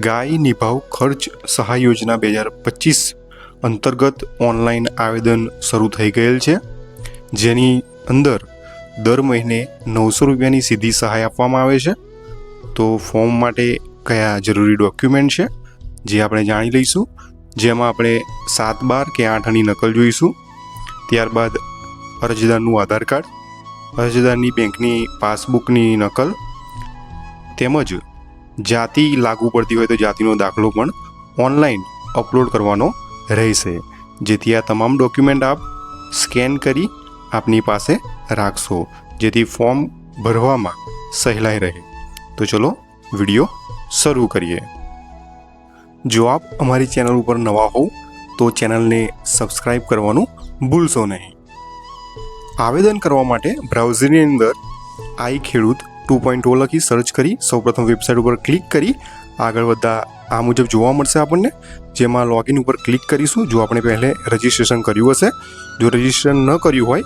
ગાય નિભાવ ખર્ચ સહાય યોજના બે હજાર પચીસ અંતર્ગત ઓનલાઈન આવેદન શરૂ થઈ ગયેલ છે. જેની અંદર દર મહિને નવસો રૂપિયાની સીધી સહાય આપવામાં આવે છે. તો ફોર્મ માટે કયા જરૂરી ડોક્યુમેન્ટ છે, જે આપણે જાણી લઈશું. જેમાં આપણે સાત બાર કે આઠની નકલ જોઈશું. ત્યારબાદ અરજદારનું આધાર કાર્ડ, અરજદારની બેંકની પાસબુકની નકલ, તેમજ જાતિ લાગુ પડતી હોય તો જાતિનો દાખલો પણ ઓનલાઈન અપલોડ કરવાનો રહેશે. જેથી આ તમામ ડોક્યુમેન્ટ આપ સ્કેન કરી આપની પાસે રાખશો, જેથી ફોર્મ ભરવામાં સહેલાઈ રહે. તો ચલો વીડિયો શરૂ કરીએ. જો આપ અમારી ચેનલ ઉપર નવા હોવ, તો ચેનલને સબસ્ક્રાઈબ કરવાનું ભૂલશો નહીં. આવેદન કરવા માટે બ્રાઉઝરની અંદર આઈ ખેડૂત ટુ પોઈન્ટ ઓ લખી સર્ચ કરી, સૌપ્રથમ વેબસાઇટ ઉપર ક્લિક કરી. આગળ વધતા આ મુજબ જોવા મળશે આપણને, જેમાં લોગિન ઉપર ક્લિક કરીશું. જો આપણે પહેલે રજિસ્ટ્રેશન કર્યું હશે, જો રજિસ્ટ્રેશન ન કર્યું હોય,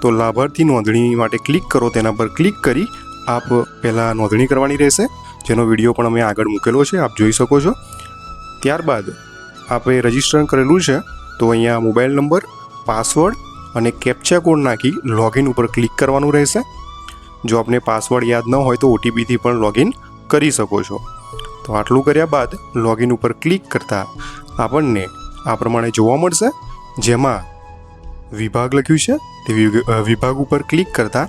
તો લાભાર્થી નોંધણી માટે ક્લિક કરો, તેના પર ક્લિક કરી આપ પહેલાં નોંધણી કરવાની રહેશે. જેનો વીડિયો પણ અમે આગળ મૂકેલો છે, આપ જોઈ શકો છો. ત્યારબાદ આપણે રજિસ્ટ્રેશન કરેલું છે, તો અહીંયા મોબાઈલ નંબર પાસવર્ડ અને કેપ્ચા કોડ નાખી લોગિન ઉપર ક્લિક કરવાનું રહેશે. જો આપને પાસવર્ડ યાદ ન હોય તો ઓટીપીથી પણ લોગિન કરી શકો છો. તો આટલું કર્યા બાદ લોગિન ઉપર ક્લિક કરતાં આપણને આ પ્રમાણે જોવા મળશે. જેમાં વિભાગ લખ્યું છે. તે વિભાગ ઉપર ક્લિક કરતાં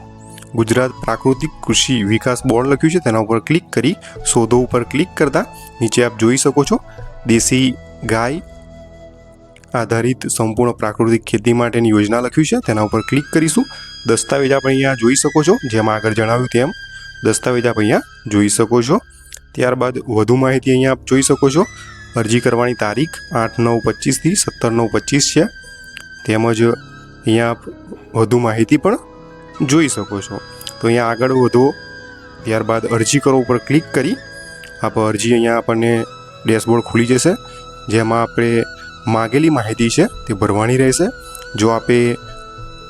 ગુજરાત પ્રાકૃતિક કૃષિ વિકાસ બોર્ડ લખ્યું છે. તેના ઉપર ક્લિક કરી શોધો ઉપર ક્લિક કરતાં નીચે આપ જોઈ શકો છો. દેશી ગાય આધારિત સંપૂર્ણ પ્રાકૃતિક ખેતી માટેની યોજના લખ્યું છે. તેના ઉપર ક્લિક કરીશું. દસ્તાવેજ આપણે અહીંયા જોઈ શકો છો, જેમાં આગળ જણાવ્યું તેમ દસ્તાવેજ આપ અહીંયા જોઈ શકો છો. ત્યારબાદ વધુ માહિતી અહીંયા આપ જોઈ શકો છો. અરજી કરવાની તારીખ આઠ નવ પચીસથી સત્તર નવ પચીસ છે. તેમજ અહીંયા આપ વધુ માહિતી પણ જોઈ શકો છો. તો અહીંયા આગળ વધો. ત્યારબાદ અરજી કરો ઉપર ક્લિક કરી. આપ અરજી અહીંયા આપણને ડેશબોર્ડ ખુલી જશે. જેમાં આપણે માગેલી માહિતી છે તે ભરવાની રહેશે. જો આપે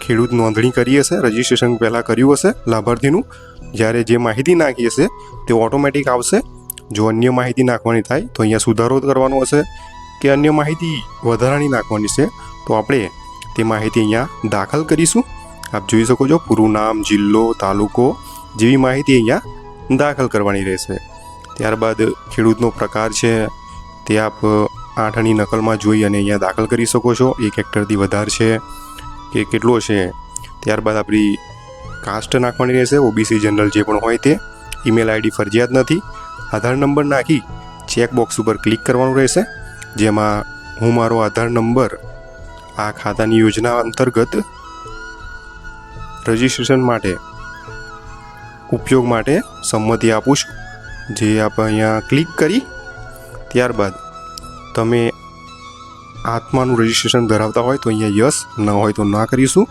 ખેડૂત નોંધણી કરી હશે રજિસ્ટ્રેશન પહેલાં કર્યું હશે લાભાર્થીનું. જ્યારે જે માહિતી નાખી હશે, તે ઓટોમેટિક આવશે. જો અન્ય માહિતી નાખવાની થાય, તો અહીંયા સુધારો કરવાનો હશે. કે અન્ય માહિતી વધારાની નાખવાની છે, તો આપણે તે માહિતી અહીંયા દાખલ કરીશું. આપ જોઈ શકો છો, પૂરું નામ, જિલ્લો, તાલુકો, જેવી માહિતી અહીંયા દાખલ કરવાની રહેશે. ત્યારબાદ ખેડૂતનો પ્રકાર છે, તે આપ આઠની નકલમાં જોઈ અને અહીંયા દાખલ કરી શકો છો. એક હેક્ટરથી વધારે છે. કે કેટલો છે. ત્યારબાદ આપણી કાસ્ટ નાખવાની રહેશે. ઓબીસી જનરલ જે પણ હોય તે. ઈમેલ આઈડી ફરજિયાત નથી. આધાર નંબર નાખી ચેક બોક્સ ઉપર ક્લિક કરવાનું રહેશે. જેમાં હું મારો આધાર નંબર આ ખાતાની યોજના અંતર્ગત રજિસ્ટ્રેશન માટે ઉપયોગ માટે સંમતિ આપું છું. જે આપણે અહીંયા ક્લિક કરી ત્યારબાદ તમે આત્માનું રજિસ્ટ્રેશન ધરાવતા હોય તો અહીંયા યસ, ન હોય તો ના કરીશું.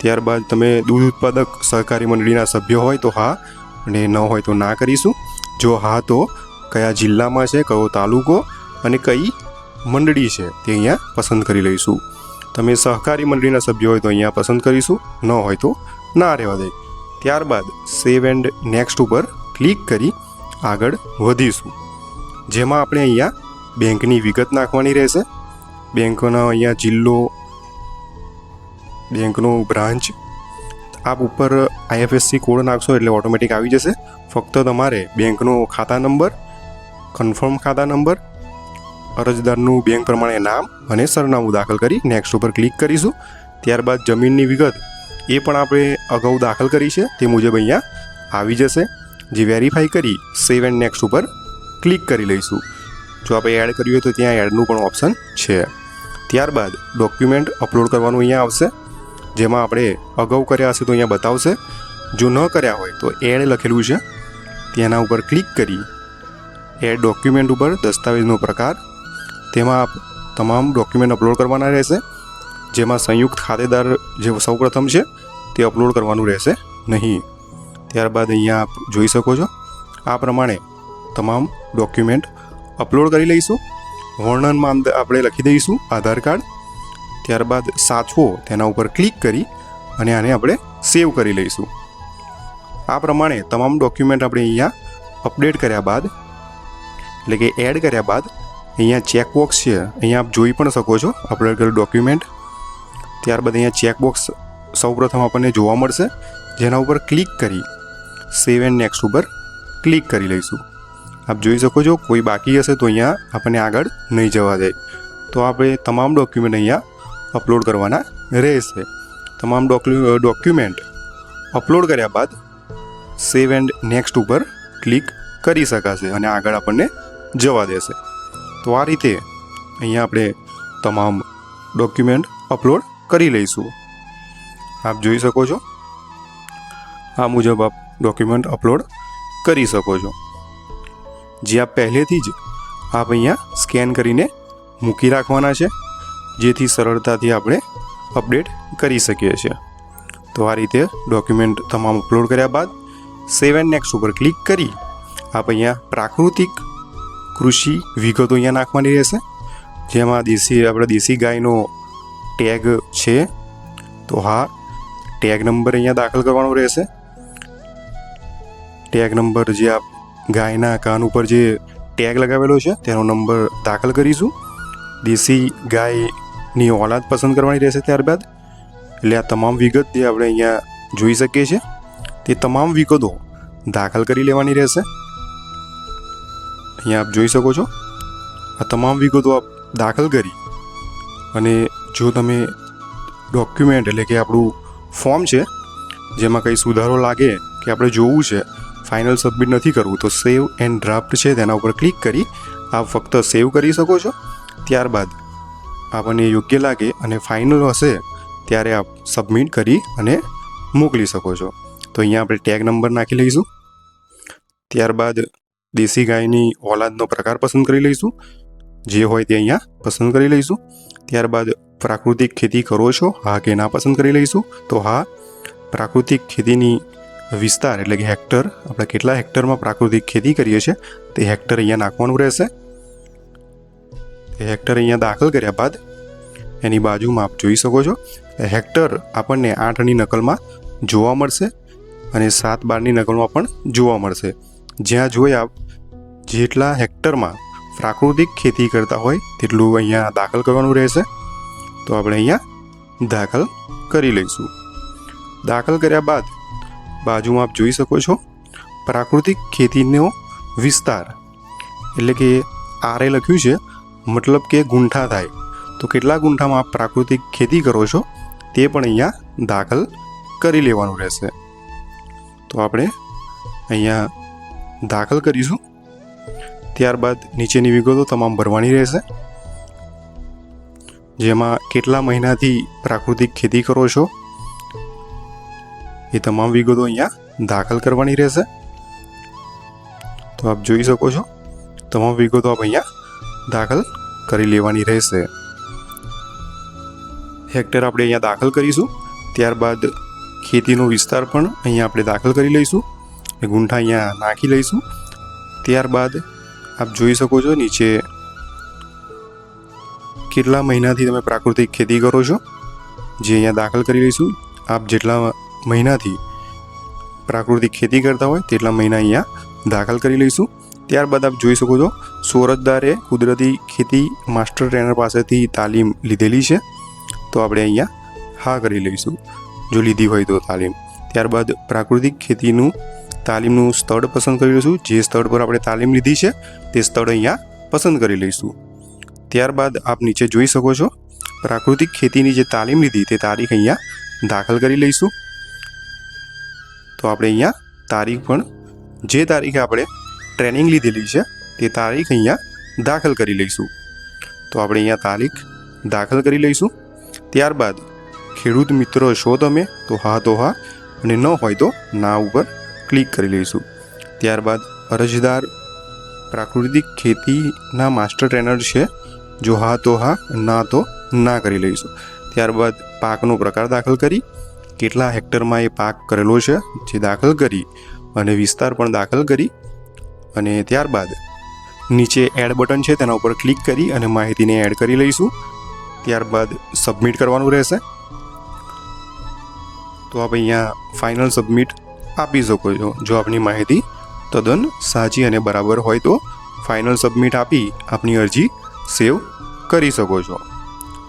ત્યારબાદ તમે દૂધ ઉત્પાદક સહકારી મંડળીના સભ્ય હોય તો હા અને ન હોય તો ના કરીશું. જો હા તો કયા જિલ્લામાં છે, કયો તાલુકો અને કઈ મંડળી છે તે અહીંયા પસંદ કરી લઈશું. તમે સહકારી મંડળીના સભ્ય હોય તો અહીંયા પસંદ કરીશું, ન હોય તો ના રહેવા દે. ત્યારબાદ સેવ એન્ડ નેક્સ્ટ ઉપર ક્લિક કરી આગળ વધીશું. જેમાં આપણે અહીંયા બેંકની વિગત નાખવાની રહેશે. બેંકનો અહીંયા જિલ્લો બેંકનો બ્રાન્ચ. આપ ઉપર આઈએફએસસી કોડ નાખશો એટલે ઓટોમેટિક આવી જશે. ફક્ત તમારે બેંકનો ખાતા નંબર, કન્ફર્મ ખાતા નંબર, અરજદારનું બેંક પ્રમાણે નામ અને સરનામું દાખલ કરી નેક્સ્ટ ઉપર ક્લિક કરીશું. ત્યારબાદ જમીનની વિગત, એ પણ આપણે અગાઉ દાખલ કરી છે. તે મુજબ અહીંયા આવી જશે. જે વેરીફાઈ કરી સેવ એન્ડ નેક્સ્ટ ઉપર ક્લિક કરી લઈશું. જો આપણે એડ કર્યું હોય તો ત્યાં એડનું પણ ઓપ્શન છે. ત્યારબાદ ડોક્યુમેન્ટ અપલોડ કરવાનું અહીંયા આવશે. જેમાં આપણે અગાઉ કર્યા હશે તો અહીંયા બતાવશે. જો ન કર્યા હોય તો એડ લખેલું છે. તેના ઉપર ક્લિક કરી એડ ડોક્યુમેન્ટ ઉપર દસ્તાવેજનો પ્રકાર. તેમાં તમામ ડોક્યુમેન્ટ અપલોડ કરવાના રહેશે. જેમાં સંયુક્ત ખાતેદાર જે સૌપ્રથમ છે તે અપલોડ કરવાનું રહેશે નહીં. ત્યારબાદ અહીંયા આપ જોઈ શકો છો. આ પ્રમાણે તમામ ડોક્યુમેન્ટ અપલોડ કરી લઈશું. વર્ણનમાં અંદર આપણે લખી દઈશું આધાર કાર્ડ. ત્યારબાદ સાચવો, તેના ઉપર ક્લિક કરી અને આને આપણે સેવ કરી લઈશું. આ પ્રમાણે તમામ ડોક્યુમેન્ટ આપણે અહીંયા અપડેટ કર્યા બાદ, એટલે કે એડ કર્યા બાદ, અહીંયા ચેકબોક્સ છે, અહીંયા આપ જોઈ પણ શકો છો અપડેટ કરેલું ડોક્યુમેન્ટ. ત્યારબાદ અહીંયા ચેકબોક્સ સૌપ્રથમ આપણને જોવા મળશે. જેના ઉપર ક્લિક કરી સેવ એન્ડ નેક્સ્ટ ઉપર ક્લિક કરી લઈશું. આપ જોઈ શકો છો, કોઈ બાકી હશે તો અહીંયા આપણને આગળ નહીં જવા દે. તો આપણે તમામ ડોક્યુમેન્ટ અહીંયા અપલોડ કરવાના રહેશે. તમામ ડોક્યુમેન્ટ અપલોડ કર્યા બાદ સેવ એન્ડ નેક્સ્ટ ઉપર ક્લિક કરી શકાશે અને આગળ આપણને જવા દેશે. તો આ રીતે અહીંયા આપણે તમામ ડોક્યુમેન્ટ અપલોડ કરી લઈશું. આપ જોઈ શકો છો, આ મુજબ આપ ડોક્યુમેન્ટ અપલોડ કરી શકો છો. જે આપ પહેલેથી જ આપ અહીંયા સ્કેન કરીને મૂકી રાખવાના છે, જેથી સરળતાથી આપણે અપડેટ કરી શકીએ છીએ. તો આ રીતે ડોક્યુમેન્ટ તમામ અપલોડ કર્યા બાદ સેવ નેક્સ્ટ ઉપર ક્લિક કરી આપ અહીંયા પ્રાકૃતિક કૃષિ વિગતો અહીંયા નાખવાની રહેશે. જેમાં દેશી, આપણે દેશી ગાયનો ટેગ છે. તો હા, ટેગ નંબર અહીંયા દાખલ કરવાનો રહેશે. ટેગ નંબર જે આપ ગાયના કાન ઉપર જે ટેગ લગાવેલો છે, તેનો નંબર દાખલ કરીશું. દેશી ગાયની ઓલાદ પસંદ કરવાની રહેશે ત્યારબાદ. એટલે આ તમામ વિગત જે આપણે અહીંયા જોઈ શકીએ છીએ, તે તમામ વિગતો દાખલ કરી લેવાની રહેશે. અહીંયા આપ જોઈ શકો છો, આ તમામ વિગતો આપ દાખલ કરી અને જો તમે ડોક્યુમેન્ટ એટલે કે આપણું ફોર્મ છે, જેમાં કંઈ સુધારો લાગે કે આપણે જોવું છે ફાઇનલ સબમિટ નથી કરવું, તો સેવ એન્ડ ડ્રાફ્ટ છે, તેના ઉપર ક્લિક કરી આપ ફક્ત સેવ કરી શકો છો. ત્યારબાદ આપણને યોગ્ય લાગે અને ફાઇનલ હશે, ત્યારે આપ સબમિટ કરી અને મોકલી શકો છો. તો અહીંયા આપણે ટેગ નંબર નાખી લઈશું. ત્યારબાદ દેશી ગાયની ઓલાદનો પ્રકાર પસંદ કરી લઈશું. જે હોય તે અહીંયા પસંદ કરી લઈશું. ત્યારબાદ પ્રાકૃતિક ખેતી કરો છો, હા કે ના પસંદ કરી લઈશું. તો હા, પ્રાકૃતિક ખેતીની વિસ્તાર એટલે કે હેક્ટર, આપણે કેટલા હેક્ટરમાં પ્રાકૃતિક ખેતી કરીએ છીએ, તે હેક્ટર અહીંયા નાખવાનું રહેશે. હેક્ટર અહીંયા દાખલ કર્યા બાદ એની બાજુમાં આપ જોઈ શકો છો. હેક્ટર આપણને આઠની નકલમાં જોવા મળશે અને સાત બારની નકલમાં પણ જોવા મળશે. જ્યાં જોઈ આપ, જેટલા હેક્ટરમાં પ્રાકૃતિક ખેતી કરતા હોય, તેટલું અહીંયા દાખલ કરવાનું રહેશે. તો આપણે અહીંયા દાખલ કરી લઈશું. દાખલ કર્યા બાદ બાજુમાં આપ જોઈ શકો છો, પ્રાકૃતિક ખેતીનો વિસ્તાર. એટલે કે આરે લખ્યું છે, મતલબ કે ગુંઠા થાય. તો કેટલા ગુંઠામાં આપ પ્રાકૃતિક ખેતી કરો છો, તે પણ અહીંયા દાખલ કરી લેવાનું રહેશે. તો આપણે અહીંયા દાખલ કરીશું. ત્યારબાદ નીચેની વિગતો તમામ ભરવાની રહેશે. જેમાં કેટલા મહિનાથી પ્રાકૃતિક ખેતી કરો છો એ તમામ વિગતો અહીંયા દાખલ કરવાની રહેશે. તો આપ જોઈ શકો છો, તમામ વિગતો આપ અહીંયા દાખલ કરી લેવાની રહેશે. હેક્ટર આપણે અહીંયા દાખલ કરીશું, ત્યારબાદ ખેતીનો વિસ્તાર પણ અહીંયા આપણે દાખલ કરી લઈશું, એ ગુંઠા અહીંયા નાખી લઈશું. ત્યારબાદ આપ જોઈ શકો છો, નીચે કેટલા મહિનાથી તમે પ્રાકૃતિક ખેતી કરો છો, જે અહીંયા દાખલ કરી લઈશું. આપ જેટલા મહિનાથી પ્રાકૃતિક ખેતી કરતા હોય તેટલા મહિના અહીંયા દાખલ કરી લઈશું. ત્યારબાદ આપ જોઈ શકો છો સોરજદારે કુદરતી ખેતી માસ્ટર ટ્રેનર પાસેથી તાલીમ લીધેલી છે. તો આપણે અહીંયા હા કરી લઈશું. જો લીધી હોય તો તાલીમ. ત્યારબાદ પ્રાકૃતિક ખેતીનું તાલીમનું સ્થળ પસંદ કરી લઈશું. જે સ્થળ પર આપણે તાલીમ લીધી છે, તે સ્થળ અહીંયા પસંદ કરી લઈશું. ત્યારબાદ આપ નીચે જોઈ શકો છો, પ્રાકૃતિક ખેતીની જે તાલીમ લીધી તે તારીખ અહીંયા દાખલ કરી લઈશું. તો આપણે અહીંયા તારીખ પણ, જે તારીખે આપણે ટ્રેનિંગ લીધેલી છે, તે તારીખ અહીંયા દાખલ કરી લઈશું. તો આપણે અહીંયા તારીખ દાખલ કરી લઈશું. ત્યારબાદ ખેડૂત મિત્રો છો તમે, તો હા તો હા, અને ન હોય તો ના ઉપર ક્લિક કરી લઈશું. ત્યારબાદ અરજદાર પ્રાકૃતિક ખેતીના માસ્ટર ટ્રેનર છે, જો હા તો હા, ના તો ના કરી લઈશું. ત્યારબાદ પાકનો પ્રકાર દાખલ કરી કેટલા હેક્ટરમાં એ પાક કરેલો છે, જે દાખલ કરી અને વિસ્તાર પણ દાખલ કરી અને ત્યારબાદ નીચે એડ બટન છે, તેના ઉપર ક્લિક કરી અને માહિતીને એડ કરી લઈશું. ત્યારબાદ સબમિટ કરવાનું રહેશે. તો આપ અહીંયા ફાઇનલ સબમિટ આપી શકો છો. જો આપની માહિતી તદ્દન સાચી અને બરાબર હોય તો ફાઇનલ સબમિટ આપી આપની અરજી સેવ કરી શકો છો.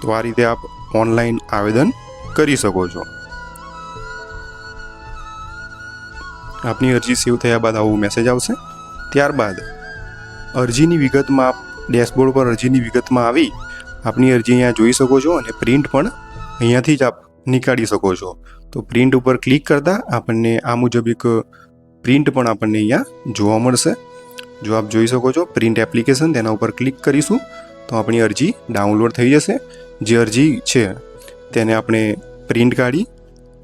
તો આ રીતે આપ ઓનલાઈન આવેદન કરી શકો છો. આપની અરજી સેવ થયા બાદ આવો મેસેજ આવશે. ત્યારબાદ અરજીની વિગતમાં ડેશબોર્ડ પર અરજીની વિગતમાં આવી આપની અરજી અહીંયા જોઈ શકો છો અને પ્રિન્ટ પણ અહીંયાથી જ આપ નીકાળી શકો છો. તો પ્રિન્ટ ઉપર ક્લિક કરતાં આપણને આ મુજબ એક પ્રિન્ટ પણ આપણને અહીંયા જોવા મળશે. જો આપ જોઈ શકો છો પ્રિન્ટ એપ્લિકેશન તેના ઉપર ક્લિક કરીશું તો આપણી અરજી ડાઉનલોડ થઈ જશે. જે અરજી છે તેને આપણે પ્રિન્ટ કાઢી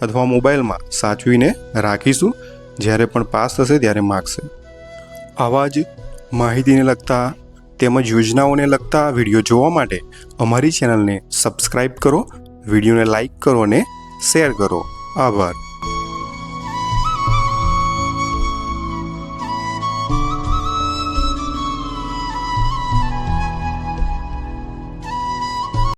અથવા મોબાઈલમાં સાચવીને રાખીશું. જ્યારે પણ પાસ થશે ત્યારે માગશે. આવા જ માહિતીને લગતા તેમજ યોજનાઓને લગતા વીડિયો જોવા માટે અમારી ચેનલને સબસ્ક્રાઈબ કરો, વિડીયોને લાઈક કરો અને શેર કરો. આભાર.